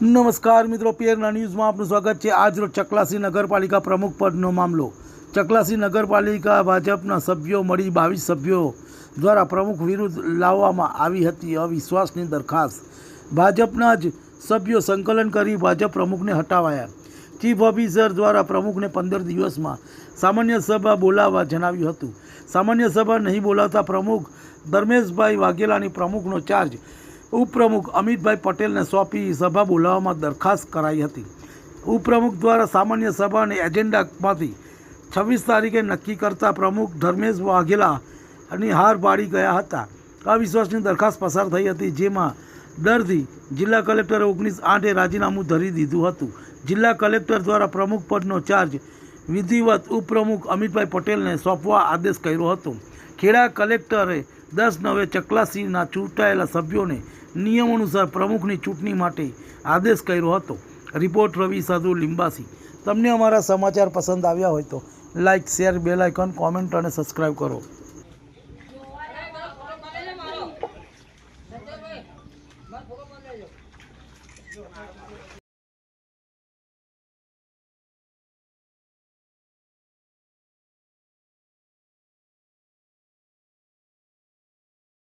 નમસ્કાર મિત્રો, પિયરના ન્યૂઝમાં આપનું સ્વાગત છે. આજરોજ ચકલાસી નગરપાલિકા પ્રમુખ પદનો મામલો. ચકલાસી નગરપાલિકા ભાજપના સભ્યો મળી બાવીસ સભ્યો દ્વારા પ્રમુખ વિરુદ્ધ લાવવામાં આવી હતી અવિશ્વાસની દરખાસ્ત. ભાજપના જ સભ્યો સંકલન કરી ભાજપ પ્રમુખને હટાવાયા. ચીફ ઓફિસર દ્વારા પ્રમુખને પંદર દિવસમાં સામાન્ય સભા બોલાવવા જણાવ્યું હતું. સામાન્ય સભા નહીં બોલાવતા પ્રમુખ ધર્મેશભાઈ વાઘેલાની પ્રમુખનો ચાર્જ ઉપપ્રમુખ અમિતભાઈ પટેલને સોંપી સભા બોલાવવામાં દરખાસ્ત કરાઈ હતી. ઉપપ્રમુખ દ્વારા સામાન્ય સભાને એજન્ડામાંથી છવ્વીસ તારીખે નક્કી કરતા પ્રમુખ ધર્મેશ વાઘેલા અને હાર પાડી ગયા હતા. અવિશ્વાસની દરખાસ્ત પસાર થઈ હતી, જેમાં દરથી જિલ્લા કલેક્ટરે ઓગણીસ આઠે રાજીનામું ધરી દીધું હતું. જિલ્લા કલેક્ટર દ્વારા પ્રમુખ પદનો ચાર્જ વિધિવત ઉપપ્રમુખ અમિતભાઈ પટેલને સોંપવા આદેશ કર્યો હતો. ખેડા કલેક્ટરે દસ નવે ચકલાસીના ચૂંટાયેલા સભ્યોને નિયમ અનુસાર પ્રમુખની ચૂંટણી માટે આદેશ કર્યો હતો. રિપોર્ટ રવિ સાધુ લિંબાસી. તમને અમારા સમાચાર પસંદ આવ્યા હોય તો like share bell icon comment અને સબસ્ક્રાઈબ કરો.